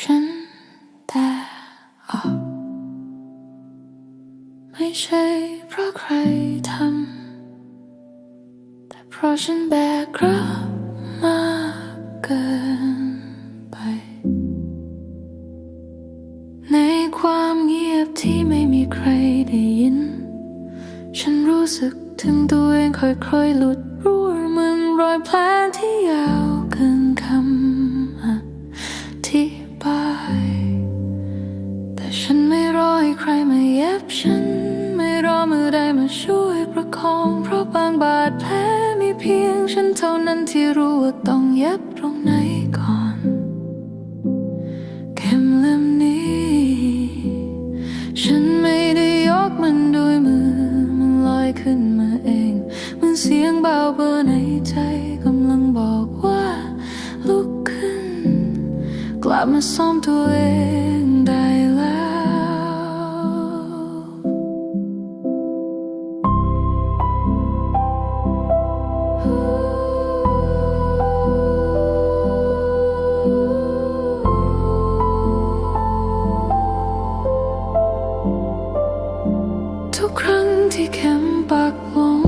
ฉันแต่ออกไม่ใช่เพราะใครทำแต่เพราะฉันแบกรับมากเกินไป ในความเงียบที่ไม่มีใครได้ยิน ฉันรู้สึกถึงตัวเองค่อยๆหลุดรั่วเหมือนรอยแผลที่ยาว ใครมาเย็บฉัน ไม่รอมือใดมาช่วยประคอง เพราะบางบาดแผลมีเพียงฉันเท่านั้นที่รู้ว่าต้องเย็บตรงไหนก่อนเข็มเล่มนี้ ฉันไม่ได้ยกมันด้วยมือ มันลอยขึ้นมาเอง มันเสียงเบาเบอร์ในใจกำลังบอกว่า ลุกขึ้น กลับมาซ่อมตัวเอง ทุกครั้งที่เข็มปักลง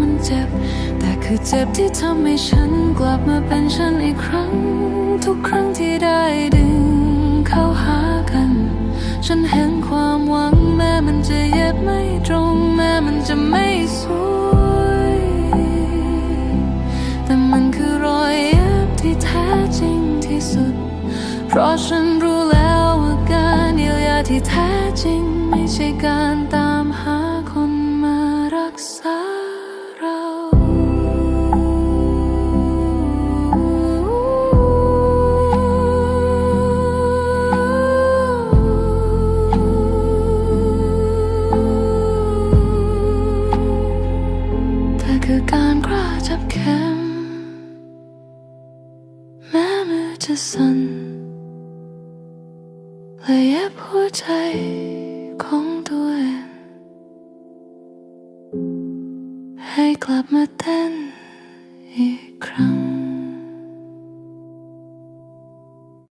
มันเจ็บ แต่คือเจ็บที่ทำให้ฉันกลับมาเป็นฉันอีกครั้ง ทุกครั้งที่ได้ดึงเข้าหากัน ฉันเห็นความหวังแม้มันจะเย็บไม่ตรงแม้มันจะไม่สวยแต่มันคือรอยเย็บที่แท้จริงที่สุด เพราะฉันรู้ ที่แท้จริงไม่ใช่การตามหาคนมารักษาเราแต่คือการกล้าจับเข็มแม้มือจะสั่น และเย็บหัวใจของตัวเองให้กลับมาเต้น